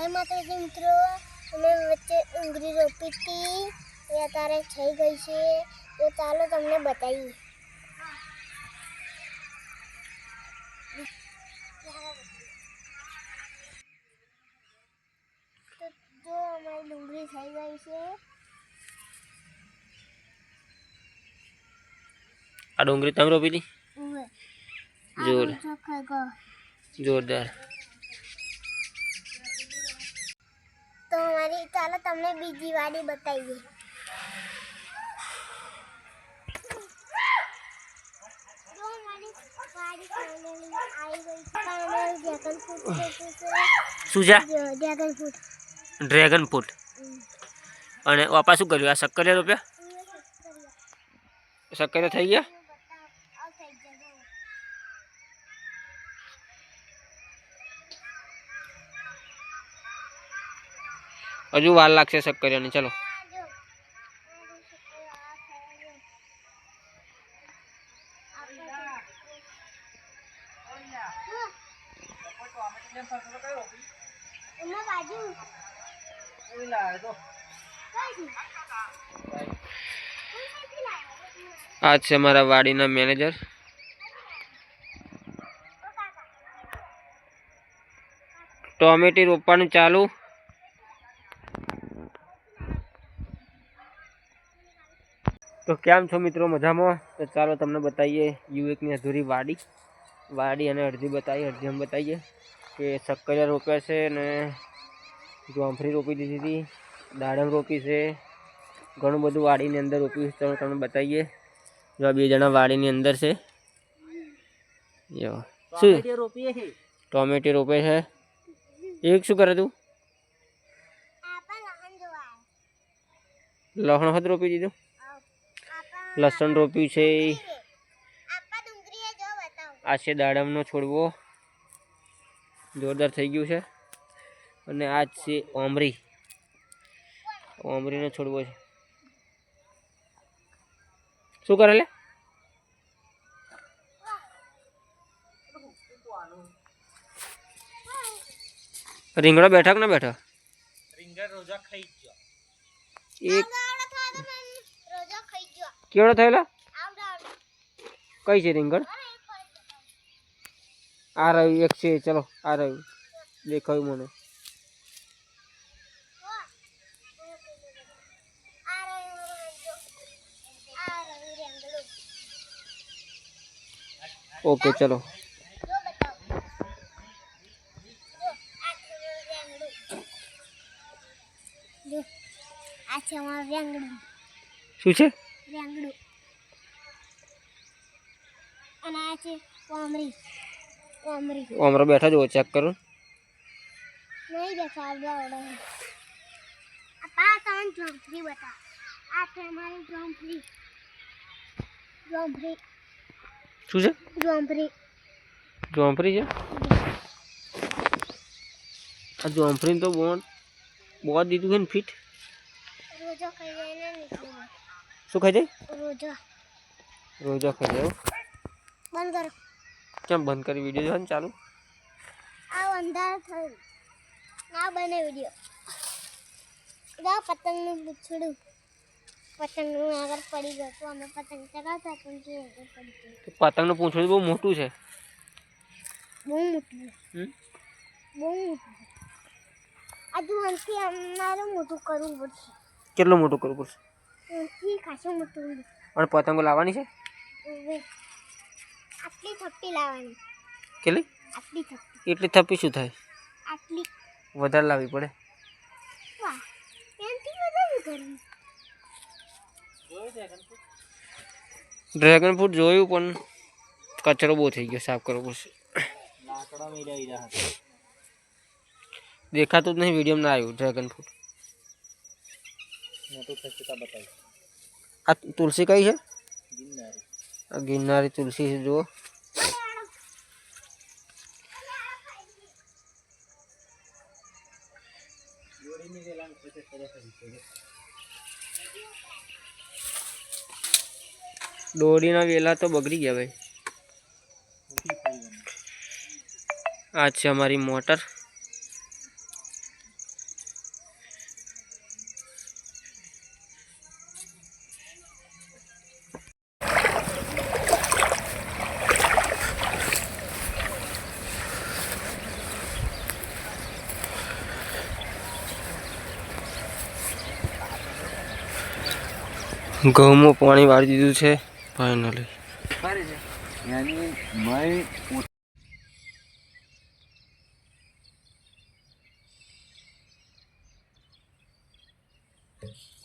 જય માતાજી મિત્રો. અમે વચ્ચે ડુંગળી રોપી હતી. એ અત્યારે થઈ ગઈ છે. તો ચાલો તમને બતાવીએ. તો જો અમારી ડુંગળી થઈ ગઈ છે. આ ડુંગળી તમે રોપી હતી? ઉવે. જોર. જો ખાઈ ગયો. જોરદાર. તો ચાલો તમને બીજી વાડી બતાવીએ. શું છે? ડ્રેગન ફ્રૂટ ડ્રેગન ફ્રૂટ અને વાપા શું કર્યું? આ શક્કરિયા રૂપિયા? શક્કરિયા થઈ ગયા? હજુ વાર લાગશે શક્કરિયાની ચલો. આ છે મારા વાડીના મેનેજર. ટોમેટી રોપવાનું ચાલુ. તો કેમ છો મિત્રો? મજામાં? તો ચાલો તમને બતાવીએ યુએકની અધૂરી વાડી. વાડી અને અડધી બતાવીએ અડધી અમે બતાવીએ કે શક્કરિયા રોપ્યા છે અને જોંફરી રોપી દીધી હતી દાડમ રોપી છે ઘણું બધું વાડીની અંદર રોપ્યું છે. તો તમને બતાવીએ જો બે જણા વાડીની અંદર છે. શું? ટોમેટી રોપે છે. એક શું કરે તું? લહણ હદ રોપી દીધું? લસણ રોપ્યું છે. આ છે દાડમનો છોડવો. જોરદાર થઈ ગયું છે. અને આ છે ઓમરી. ઓમરીનો છોડવો છે. શું કરે લે? રીંગણો બેઠા કે ના બેઠા? એક કેવડો થયેલા? કઈ છે રીંગણ? આ રહ્યું એક છે ચલો આ રહ્યું. દેખાયું મને. ઓકે ચલો. શું છે? રેંગડું અને આ છે કોમરી. કોમરી. કોમરો બેઠા જુઓ ચેક કરો. નહીં બેઠા આવડે આવડા આ પા ત્રણ જોંફરી બતા આ છે અમારી જોંફરી જોંફરી શું છે? જોંફરી જોંફરી છે? આ જોંફરી તો બહુ બહુ દીધું છે ને ફીટ. રોજો ખાઈ જાય ને નીકળી શું ખાઈ જાય? રોજા. રોજા ખાઈ જાય બંધ કરો. કેમ બંધ કરી વિડિયો જોવાનું ચાલુ? આ અંધાર થયું. ના બને વિડિયો. જા પતંગનું પૂછડું. પતંગનું આગળ પડી ગયું તો અમે પતંગ ચગાવતા પણ તે આગળ પડી ગયું. પતંગનું પૂંછડું બહુ મોટું છે. બહુ મોટું? બહુ મોટું આજુ હજુ અમારે મોટું કરવું પડશે. કેટલું મોટું કરવું પડશે? અને પતંગો લાવવાની છે હવે આટલી થપ્પી લાવવાની કેટલી આટલી થપ્પી એટલી થપ્પી શું થાય? આટલી। વધારે લાવવી પડે. વાહ એનાથી વધારે કરવું ડ્રેગન ફ્રૂટ જોયું પણ કચરો બહુ થઈ ગયો સાફ કરવો પડશે. દેખાતું જ નહીં વિડીયોમાં ના આવ્યું ડ્રેગન ફ્રૂટ આ તુલસી કઈ છે આ ગિરનારી તુલસી છે જુઓ દોડીના વેલા તો બગડી ગયા ભાઈ આ છે અમારી મોટર ઘઉંમાં પાણી વાળી દીધું છે ફાઇનલી Thank